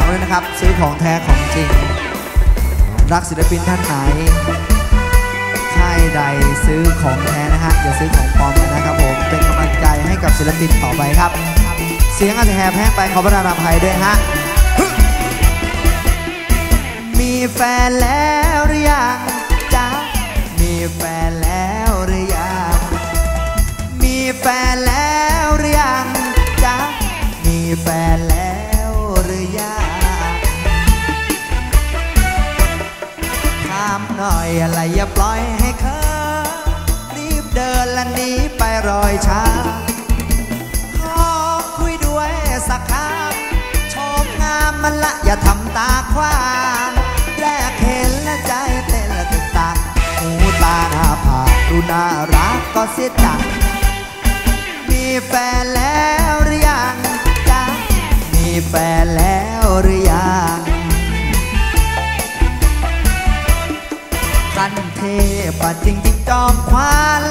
าด้วยนะครับ ซื้อของแท้ของจริง รักศิลปินท่านไหนค่ายใดซื้อของแท้นะฮะอย่าซื้อของปลอมกันนะครับผมเป็นกำลังใจให้กับศิลปินต่อไปครับ เสียงอาจจะแหบแห้งไปขอประทานอภัยด้วยฮะมีแฟนแล้วหรือยังจ๊ะมีแฟนแล้วหรือยังมีแฟน หน่อยอะไรอย่าปล่อยให้เคินรีบเดินและหนีไปรอยช้าขอคุยด้วยสักคำชมงามมันละอย่าทำตาควางแรกเห็นและใจเต้นละตึกตักหูตาหน้าผากดูน่ารักก็เสียจังมีแฟนแล้วหรือยังจ๊ะมีแฟนแล้วหรือยัง คันเทพจริงจริงจอมควัน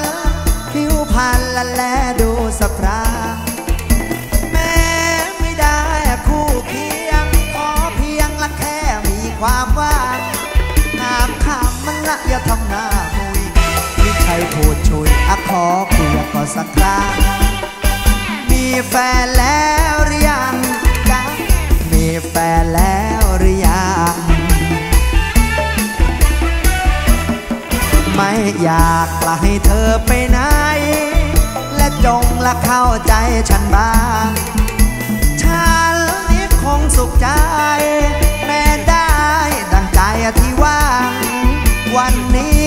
ผิวพรรณละแลดูสะพราแม้ไม่ได้คู่เคียงขอเพียงละแค่มีความว่างงามคำมันละอย่าทำหน้ามุยไม่ใช่พูดชุยอะขอคุยก็สักครั้งมีแฟนแล้ว ไม่อยากละให้เธอไปไหน และจงละเข้าใจฉันบ้าง ฉันนี้คงสุขใจ แม้ได้ดังใจที่ว่าง วันนี้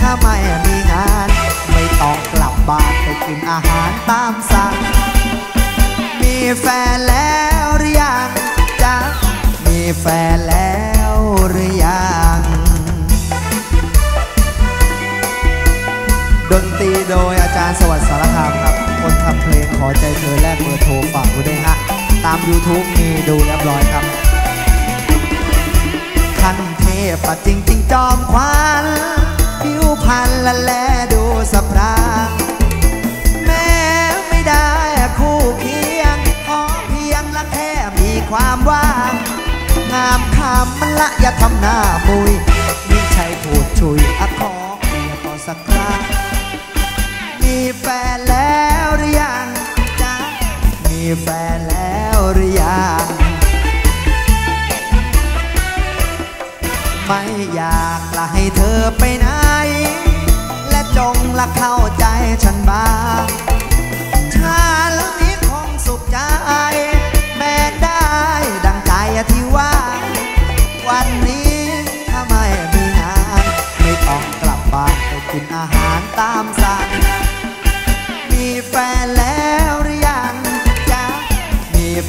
ถ้าไม่มีงาน ไม่ต้องกลับบ้านไปกินอาหารตามสั่ง มีแฟนแล้วหรือยังจ๊ะมีแฟนแล้ว สวัสดิ์สารคามครับ คนทำเพลงขอใจเธอแลกเบอร์โทรฝากไว้ด้วยฮะ ตาม YouTube มีดูเรียบร้อยครับคันเทพจริงจริงจอมควันผิวพรรณละแลดูสะพรางแม้ไม่ได้คู่เคียง ขอเพียงละแค่มีความว่าง งามคำมันละอย่าทำหน้ามุยม่ใช่พูดชุยอะขอเพียงก็สักครั้ง มีแฟนแล้วหรือยังจ๊ะมีแฟนแล้วหรือยังไม่อยากละให้เธอไปไหน และจงละเข้าใจฉันบ้างฉันนี้คงสุขใจ แม้ได้ดังใจที่ว่า วันนี้ถ้าไม่มีงาน ไม่ต้องกลับบ้านไปกินอาหารตามสั่ง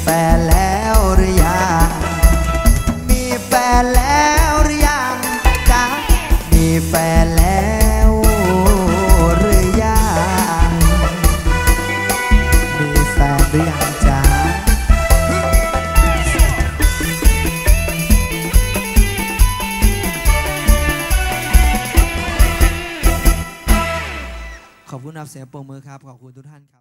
แฟนแล้วหรือยัง มีแฟนแล้วหรือยังจ๊ะมีแฟนแล้วหรือยัง มีแฟนหรือยังจ๊ะขอบคุณนับเสียงปรบมือครับ ขอบคุณทุกท่านครับ